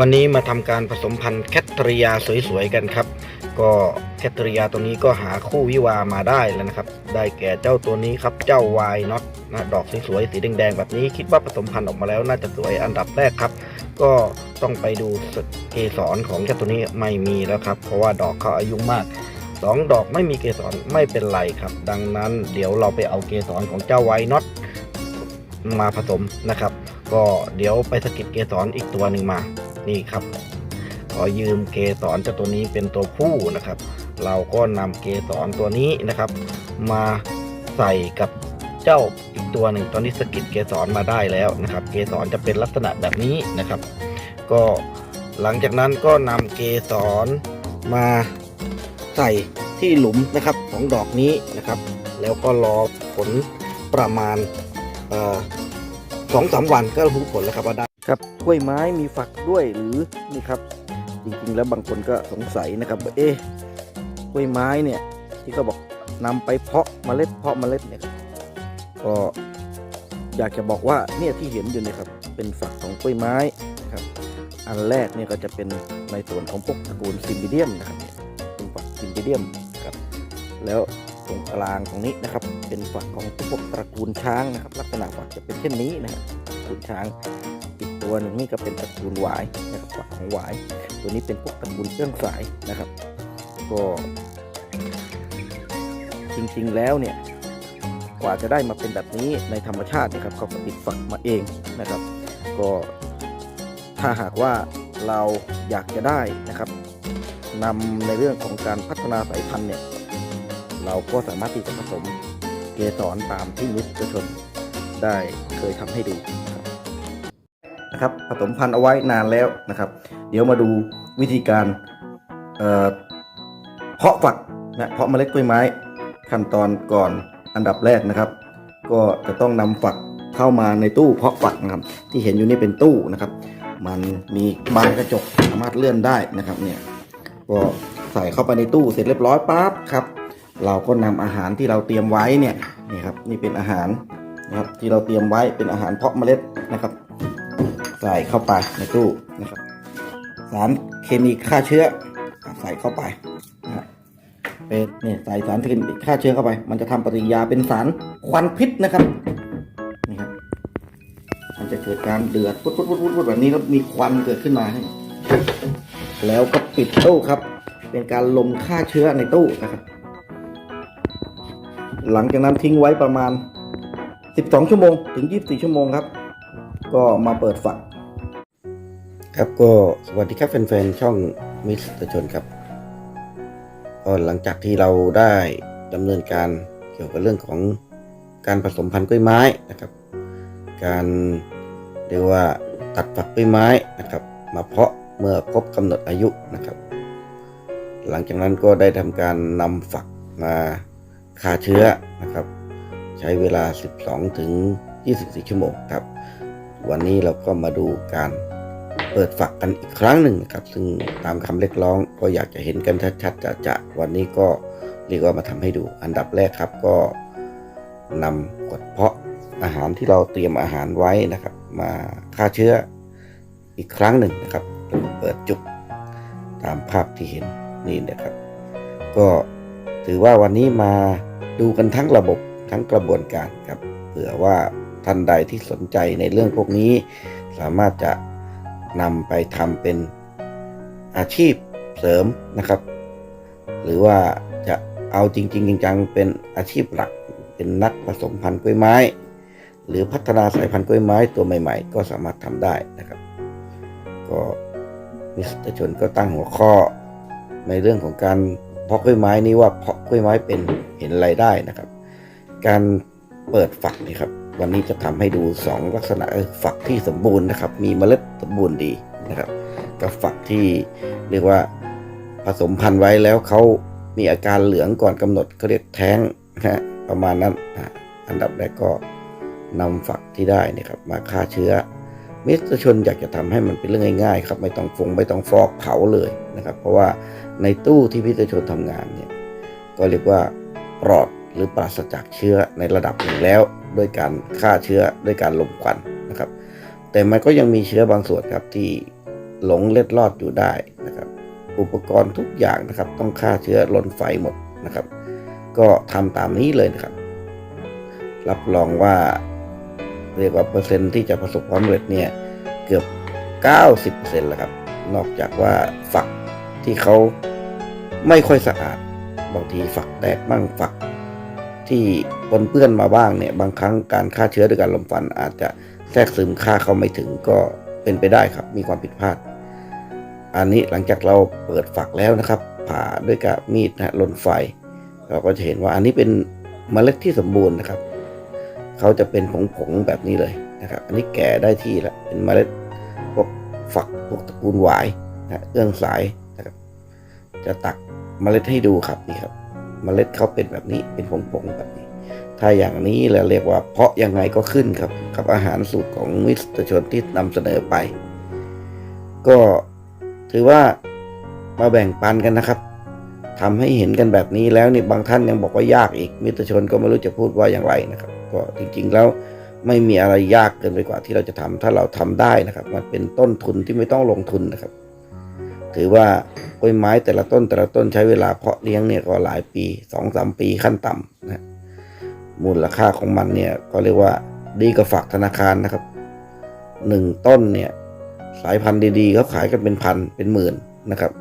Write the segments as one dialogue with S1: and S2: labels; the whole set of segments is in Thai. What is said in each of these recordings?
S1: วันนี้มาทำการผสมพันธุ์แคทเทอรียาสวยๆกันครับ ก็แคทเทอรียาตัวนี้ก็หาคู่วิวามาได้แล้วนะครับ ได้แก่เจ้าตัวนี้ครับ เจ้าวายน็อตนะดอกสวยๆสีแดงๆแบบนี้ คิดว่าผสมพันธุ์ออกมาแล้วน่าจะสวยอันดับแรกครับ ก็ต้องไปดูเกสรของเจ้าตัวนี้ไม่มีแล้วครับ เพราะว่าดอกเขาอายุมากสองดอกไม่มีเกสรไม่เป็นไรครับ ดังนั้นเดี๋ยวเราไปเอาเกสรของเจ้าไวน็อตมาผสมนะครับ ก็เดี๋ยวไปสกิดเกสรอีกตัวหนึ่งมา นี่ครับ ขอยืมเกสรเจ้าตัวนี้เป็นตัวผู้นะครับ เราก็นำเกสรตัวนี้นะครับ มาใส่กับเจ้าอีกตัวหนึ่งตอนนี้สกิดเกสรมาได้แล้วนะครับ เกสรจะเป็นลักษณะแบบนี้นะครับ ก็หลังจากนั้นก็นำเกสรมาใส่ที่หลุมนะครับของดอกนี้นะครับ แล้วก็รอผลประมาณ สองสามวันก็รู้ผลแล้วครับว่าได้ครับกล้วยไม้มีฝักด้วยหรือนี่ครับ จริงๆ แล้วบางคนก็สงสัยนะครับว่าเอ๊ะกล้วยไม้เนี่ยที่เขาบอกนำไปเพาะเมล็ดเพาะเมล็ดเนี่ยครับก็อยากจะบอกว่าเนี่ยที่เห็นอยู่เนี่ยครับเป็นฝักของกล้วยไม้นะครับอันแรกเนี่ยก็จะเป็นในส่วนของพวกตระกูลซิมบิเดียมนะครับเป็นฝักซิมบิเดียมครับแล้ว ตรงกลางตรงนี้นะครับ เป็นฝักของพวกตระกูลช้างนะครับ ลักษณะฝักจะเป็นเช่นนี้นะครับตระกูลช้างอีกตัวหนึ่งนี่ก็เป็นตระกูลหวายนะครับฝักของหวาย ตัวนี้เป็นพวกตระกูลเครื่องสายนะครับ ก็ จริงๆแล้วเนี่ยกว่าจะได้มาเป็นแบบนี้ในธรรมชาตินะครับเขาก็ติดฝักมาเองนะครับ ก็ถ้าหากว่าเราอยากจะได้นะครับนำในเรื่องของการพัฒนาสายพันธุ์เนี่ย เราก็สามารถที่จะผสมเกสรตามที่มิสเตรชนได้เคยทำให้ดูนะครับนะครับผสมพันธุ์เอาไว้นานแล้วนะครับ เดี๋ยวมาดูวิธีการเอ่อเพาะฝักนะเพาะเมล็ดกล้วยไม้ขั้นตอนก่อนอันดับแรกนะครับ ก็จะต้องนำฝักเข้ามาในตู้เพาะฝักนะครับ ที่เห็นอยู่นี่เป็นตู้นะครับ มันมีบานกระจกสามารถเลื่อนได้นะครับเนี่ยก็ใส่เข้าไปในตู้เสร็จเรียบร้อยปั๊บครับ เราก็นำอาหารที่เราเตรียมไว้เนี่ยนี่ครับนี่เป็นอาหารนะครับที่เราเตรียมไว้เป็นอาหารเพาะเมล็ดนะครับ ใส่เข้าไปในตู้นะครับ สารเคมีฆ่าเชื้อใส่เข้าไปนะฮะเป็นเนี่ยใส่สารเคมีฆ่าเชื้อเข้าไป มันจะทำปฏิกิริยาเป็นสารควันพิษนะครับนี่ครับมันจะเกิดการเดือดพุดพุดพุดพุดพุดแบบนี้แล้วมีควันเกิดขึ้นมา แล้วก็ปิดตู้ครับ เป็นการลมฆ่าเชื้อในตู้นะครับ หลังจากนั้นทิ้งไว้ประมาณ 12 ชั่วโมง ถึง 24 ชั่วโมงครับ ก็มาเปิดฝัก ครับก็สวัสดีครับแฟนๆช่องมิสเตอร์ชนครับก็หลังจากที่เราได้ดำเนินการเกี่ยวกับเรื่องของการผสมพันธุ์กล้วยไม้นะครับ การเรียกว่าตัดฝักกล้วยไม้นะครับ มาเพาะเมื่อครบกำหนดอายุนะครับ หลังจากนั้นก็ได้ทำการนำฝักมา ฆ่าเชื้อนะครับ ใช้เวลา 12 ถึง 24 ชั่วโมงครับ วันนี้เราก็มาดูการเปิดฝักกันอีกครั้งหนึ่งครับ ซึ่งตามคำเรียกร้องก็อยากจะเห็นกันชัดๆจะจะวันนี้ก็เรียกว่ามาทำให้ดู อันดับแรกครับก็นำกดเพาะอาหารที่เราเตรียมอาหารไว้นะครับ มาฆ่าเชื้ออีกครั้งหนึ่งนะครับ เปิดจุกตามภาพที่เห็นนี่นะครับ ก็ถือว่าวันนี้มา ดูกันทั้งระบบทั้งกระบวนการครับเผื่อว่าท่านใดที่สนใจในเรื่องพวกนี้ สามารถจะนำไปทำเป็นอาชีพเสริมนะครับ หรือว่าจะเอาจริง ๆ จังๆเป็นอาชีพหลัก เป็นนักผสมพันธุ์กล้วยไม้ หรือพัฒนาสายพันธุ์กล้วยไม้ตัวใหม่ ๆ ก็สามารถทำได้นะครับ ก็มิสเตอร์ชนก็ตั้งหัวข้อในเรื่องของการ เพราะกล้วยไม้นี้ว่าเพราะกล้วยไม้เป็นเห็นรายได้นะครับ การเปิดฝักนี่ครับ วันนี้จะทำให้ดู 2 ลักษณะฝักที่สมบูรณ์นะครับ มีเมล็ดสมบูรณ์ดีนะครับ กับฝักที่เรียกว่าผสมพันธุ์ไว้แล้วเขามีอาการเหลืองก่อนกำหนดเขาเรียกแท้งนะฮะประมาณนั้นอันดับแรกก็นำฝักที่ได้เนะครับมาฆ่าเชื้อ มิสเตอร์ชนอยากจะทำให้มันเป็นเรื่องง่ายๆครับไม่ต้องฟงไม่ต้องฟอกเผาเลยนะครับ เพราะว่าในตู้ที่มิสเตอร์ชนทำงานเนี่ยก็เรียกว่าปลอดหรือปราศจากเชื้อในระดับหนึ่งแล้วด้วยการฆ่าเชื้อด้วยการลมควันนะครับ แต่มันก็ยังมีเชื้อบางส่วนครับที่หลงเล็ดลอดอยู่ได้นะครับ อุปกรณ์ทุกอย่างนะครับ ต้องฆ่าเชื้อลนไฟหมดนะครับ ก็ทำตามนี้เลยนะครับ รับรองว่า เรียกว่าเปอร์เซ็นต์ที่จะประสบความสำเร็จเนี่ยเกือบ 90%แล้วครับ นอกจากว่าฝักที่เขาไม่ค่อยสะอาด บางทีฝักแตกบ้างฝักที่ปนเปื้อนมาบ้างเนี่ย บางครั้งการฆ่าเชื้อด้วยการลมฟันอาจจะแทรกซึมฆ่าเขาไม่ถึงก็เป็นไปได้ครับ มีความผิดพลาด อันนี้หลังจากเราเปิดฝักแล้วนะครับ ผ่าด้วยกับมีดนะลนไฟ เราก็จะเห็นว่าอันนี้เป็นเมล็ดที่สมบูรณ์นะครับ เขาจะเป็นผงๆแบบนี้เลยนะครับ อันนี้แก่ได้ที่แล้วเป็นเมล็ดพวกฝักพวกตระกูลหวายนะเอื้องสายนะครับ จะตักเมล็ดให้ดูครับนี่ครับ เมล็ดเขาเป็นแบบนี้เป็นผงๆแบบนี้ ถ้าอย่างนี้เราเรียกว่าเพาะยังไงก็ขึ้นครับกับอาหารสูตรของมิสเตอร์ชนที่นำเสนอไป ก็ถือว่ามาแบ่งปันกันนะครับทำให้เห็นกันแบบนี้แล้วนี่บางท่านยังบอกว่ายากอีก มิตรชนก็ไม่รู้จะพูดว่าอย่างไรนะครับ ก็จริงๆแล้วไม่มีอะไรยากเกินไปกว่าที่เราจะทำถ้าเราทำได้นะครับ มันเป็นต้นทุนที่ไม่ต้องลงทุนนะครับ ถือว่ากล้วยไม้แต่ละต้นแต่ละต้นใช้เวลาเพาะเลี้ยงเนี่ยก็หลายปีสองสามปีขั้นต่ำนะมูลค่าของมันเนี่ยก็เรียกว่าดีกว่าฝากธนาคารนะครับหนึ่งต้นเนี่ยสายพันธุ์ดีๆเขาขายกันเป็นพันเป็นหมื่นนะครับ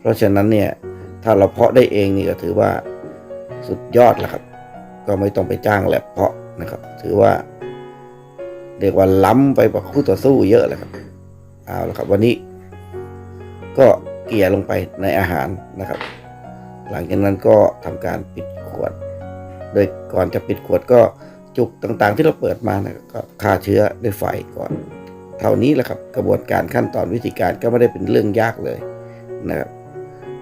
S1: เพราะฉะนั้นเนี่ยถ้าเราเพาะได้เองนี่ก็ถือว่าสุดยอดแล้วครับ ก็ไม่ต้องไปจ้างแลบเพาะนะครับ ถือว่า เรียกว่าล้ำไปกว่าคู่ต่อสู้เยอะเลยครับเอาละครับ วันนี้ ก็เกลี่ยลงไปในอาหารนะครับ หลังจากนั้นก็ทำการปิดขวด โดยก่อนจะปิดขวดก็จุกต่างๆ ที่เราเปิดมานะก็ฆ่าเชื้อด้วยไฟก่อน เท่านี้แหละครับ กระบวนการขั้นตอนวิธีการก็ไม่ได้เป็นเรื่องยากเลยนะครับ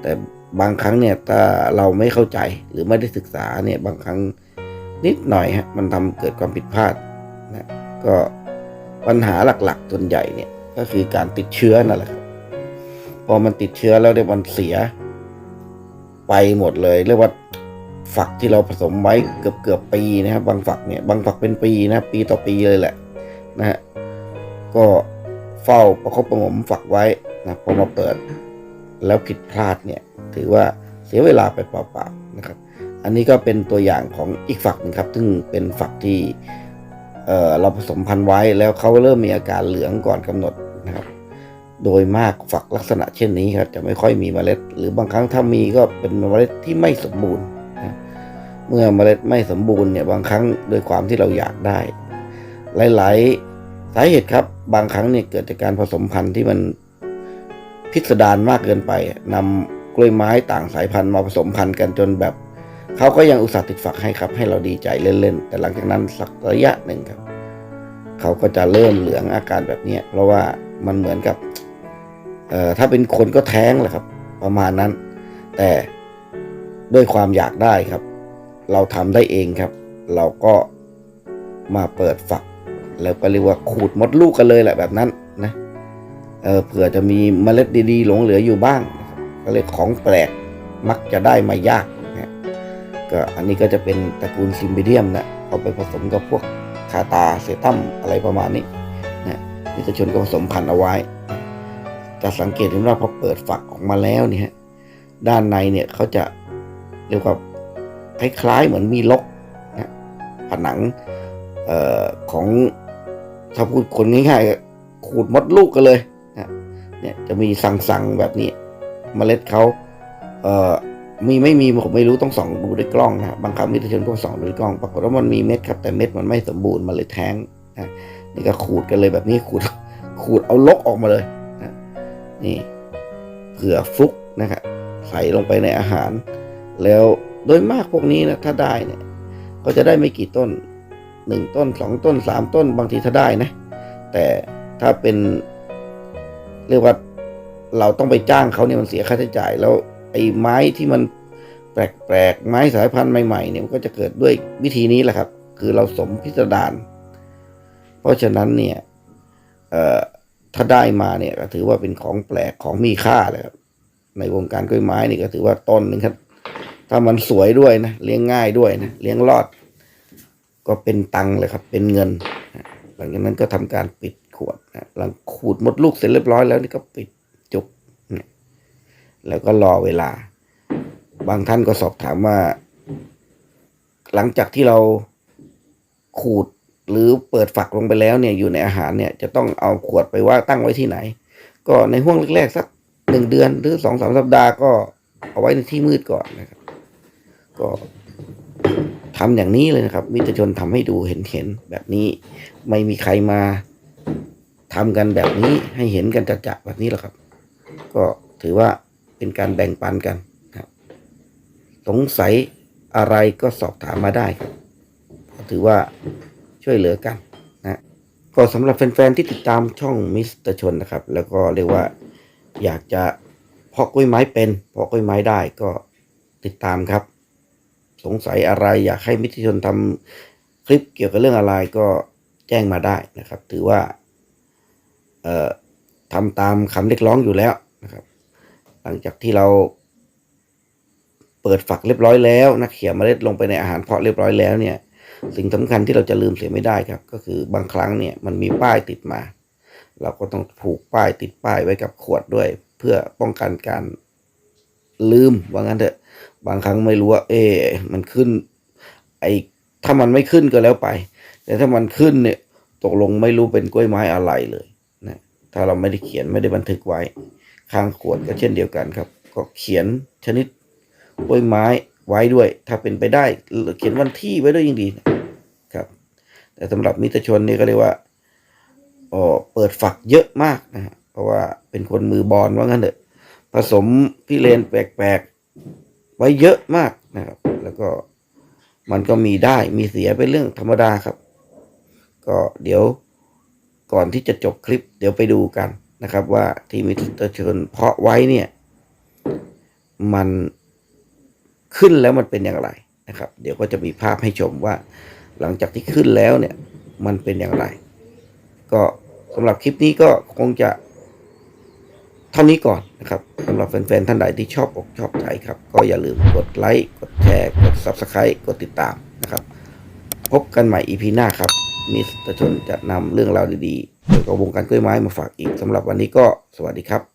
S1: แต่บางครั้งเนี่ยถ้าเราไม่เข้าใจหรือไม่ได้ศึกษาเนี่ยบางครั้ง นิดหน่อยฮะมันทำเกิดความผิดพลาดนะก็ปัญหาหลักๆส่วนใหญ่เนี่ยก็คือการติดเชื้อนั่นแหละครับพอมันติดเชื้อแล้วเนี่ยมันเสีย ไปหมดเลยเรียกว่าฝักที่เราผสมไว้เกือบเกือบปีนะครับ บางฝักเนี่ยบางฝักเป็นปีนะ ปีต่อปีเลยแหละนะฮะก็เฝ้าประคบประหงมฝักไว้นะพอมาเปิด แล้วผิดพลาดเนี่ย ถือว่าเสียเวลาไปเปล่าๆนะครับ อันนี้ก็เป็นตัวอย่างของอีกฝักหนึงครับ ซึ่งเป็นฝักที่เเราผสมพันธุ์ไว้แล้วเขาเริ่มมีอาการเหลืองก่อนกำหนดนะครับ โดยมากฝักลักษณะเช่นนี้ครับจะไม่ค่อยมีเมล็ด หรือบางครั้งถ้ามีก็เป็นเมล็ดที่ไม่สมบูรณ์นะเมื่อเมล็ดไม่สมบูรณ์เนี่ยบางครั้งด้วยความที่เราอยากได้ หลาย ๆ สาเหตุครับบางครั้งเนี่ยเกิดจากการผสมพันธุ์ที่มันพิสดารมากเกินไปนำกล้วยไม้ต่างสายพันธุ์มาผสมพันธุ์กันจนแบบ เขาก็ยังอุตส่าห์ติดฝักให้ครับ ให้เราดีใจเล่นๆ แต่หลังจากนั้นสักระยะหนึ่งครับ เขาก็จะเริ่มเหลืองอาการแบบนี้เพราะว่ามันเหมือนกับเอ่อถ้าเป็นคนก็แท้งแหละครับ ประมาณนั้น แต่ด้วยความอยากได้ครับ เราทำได้เองครับ เราก็มาเปิดฝัก แล้วก็เรียกว่าขูดมดลูกกันเลยแหละแบบนั้นนะเออเผื่อจะมีเมล็ดดีๆ หลงเหลืออยู่บ้างนะครับก็เลยของแปลกมักจะได้มายาก ก็อันนี้ก็จะเป็นตระกูลซิมบิเดียมนะเอาไปผสมกับพวกคาตาเซตัมอะไรประมาณนี้นะนิตชนก็ผสมพันธุ์เอาไว้ จะสังเกตเห็นว่าพอเปิดฝักออกมาแล้วเนี่ยฮะด้านในเนี่ยเขาจะเรียกว่าคล้ายๆเหมือนมีลกนะผนังออของถ้าพูดคนง่ายๆขูดมดลูกกันเลยนะเนี่ยจะมีสังๆแบบนี้เมล็ดเขาเออ มีไม่มีผมไม่รู้ต้องส่องดูด้วยกล้องนะบางครั้งมิตรชนก็ส่องด้วยกล้อง ปรากฏว่ามันมีเม็ดครับ แต่เม็ดมันไม่สมบูรณ์มันเลยแท้งนะนี่ก็ขูดกันเลยแบบนี้ขูดขูดเอาลกออกมาเลยนี่เผื่อฟุกนะครับใส่ลงไปในอาหาร แล้วโดยมากพวกนี้นะถ้าได้เนี่ย ก็จะได้ไม่กี่ต้นหนึ่งต้นสองต้นสามต้นบางทีถ้าได้นะ แต่ถ้าเป็นเรียกว่าเราต้องไปจ้างเขาเนี่ยมันเสียค่าใช้จ่ายแล้ว อ้ไม้ที่มันแปลกๆไม้สายพันธุ์ใหม่ๆเนี่ยมันก็จะเกิดด้วยวิธีนี้แหละครับ คือเราสมพิสดารเพราะฉะนั้นเนี่ยเอ่อถ้าได้มาเนี่ยก็ถือว่าเป็นของแปลกของมีค่าเลยครับในวงการกล้วยไม้นี่ก็ถือว่าต้นหนึ่งครับ ถ้ามันสวยด้วยนะเลี้ยงง่ายด้วยนะเลี้ยงรอด ก็เป็นตังค์เลยครับ เป็นเงิน หลังจากนั้นก็ทำการปิดขวดนะหลังขูดหมดลูกเสร็จเรียบร้อยแล้วนี่ก็ปิด แล้วก็รอเวลา บางท่านก็สอบถามว่า หลังจากที่เราขูดหรือเปิดฝักลงไปแล้วเนี่ยอยู่ในอาหารเนี่ยจะต้องเอาขวดไปว่าตั้งไว้ที่ไหน ก็ในห่วงแรกๆสักหนึ่งเดือนหรือสองสามสัปดาห์ก็เอาไว้ในที่มืดก่อนนะครับ ก็ทำอย่างนี้เลยนะครับ มิตรชนทำให้ดูเห็นเห็นๆแบบนี้ไม่มีใครมาทำกันแบบนี้ให้เห็นกันจะๆแบบนี้หรอกครับ ก็ถือว่า เป็นการแบ่งปันกันครับสงสัยอะไรก็สอบถามมาได้ครับถือว่าช่วยเหลือกันนะก็สำหรับแฟนๆที่ติดตามช่องมิสเตอร์ชนนะครับ แล้วก็เรียกว่าอยากจะเพาะกล้วยไม้เป็นเพาะกล้วยไม้ได้ก็ติดตามครับ สงสัยอะไรอยากให้มิสเตอร์ชนทำคลิปเกี่ยวกับเรื่องอะไรก็แจ้งมาได้นะครับ ถือว่าเอ่อทำตามคำเรียกร้องอยู่แล้วนะครับ หลังจากที่เราเปิดฝักเรียบร้อยแล้วนะเขี่ยเมล็ดลงไปในอาหารเพาะเรียบร้อยแล้วเนี่ยสิ่งสำคัญที่เราจะลืมเสียไม่ได้ครับ ก็คือบางครั้งเนี่ยมันมีป้ายติดมา เราก็ต้องผูกป้ายติดป้ายไว้กับขวดด้วย เพื่อป้องกันการลืมว่างั้นเถอะบางครั้งไม่รู้ว่า เอ๊ะมันขึ้น ไอถ้ามันไม่ขึ้นก็แล้วไป แต่ถ้ามันขึ้นเนี่ย ตกลงไม่รู้เป็นกล้วยไม้อะไรเลยนะถ้าเราไม่ได้เขียนไม่ได้บันทึกไว้ ข้างขวดก็เช่นเดียวกันครับ ก็เขียนชนิดกล้วยไม้ไว้ด้วย ถ้าเป็นไปได้เขียนวันที่ไว้ด้วยยิ่งดีครับ แต่สำหรับมิตรชนนี่ก็เรียกว่าอ๋อเปิดฝักเยอะมากนะฮะเพราะว่าเป็นคนมือบอลว่างั้นเถอะผสมพี่เลนแปลกๆ ไว้เยอะมากนะครับ แล้วก็มันก็มีได้มีเสียเป็นเรื่องธรรมดาครับ ก็เดี๋ยวก่อนที่จะจบคลิป เดี๋ยวไปดูกัน นะครับว่าที่มิตรชนเพาะไว้เนี่ย มันขึ้นแล้วมันเป็นอย่างไรนะครับ เดี๋ยวก็จะมีภาพให้ชมว่า หลังจากที่ขึ้นแล้วเนี่ยมันเป็นอย่างไร ก็สำหรับคลิปนี้ก็คงจะเท่านี้ก่อนนะครับสำหรับแฟนๆท่านใดที่ชอบอกชอบใจครับ ก็อย่าลืมกดไลค์กดแชร์กด Subscribe กดติดตามนะครับ พบกันใหม่ EP หน้าครับ มิสเตอร์ชนจะนำเรื่องราวดีๆเกี่ยวกับวงการกล้วยไม้มาฝากอีกสำหรับวันนี้ก็สวัสดีครับ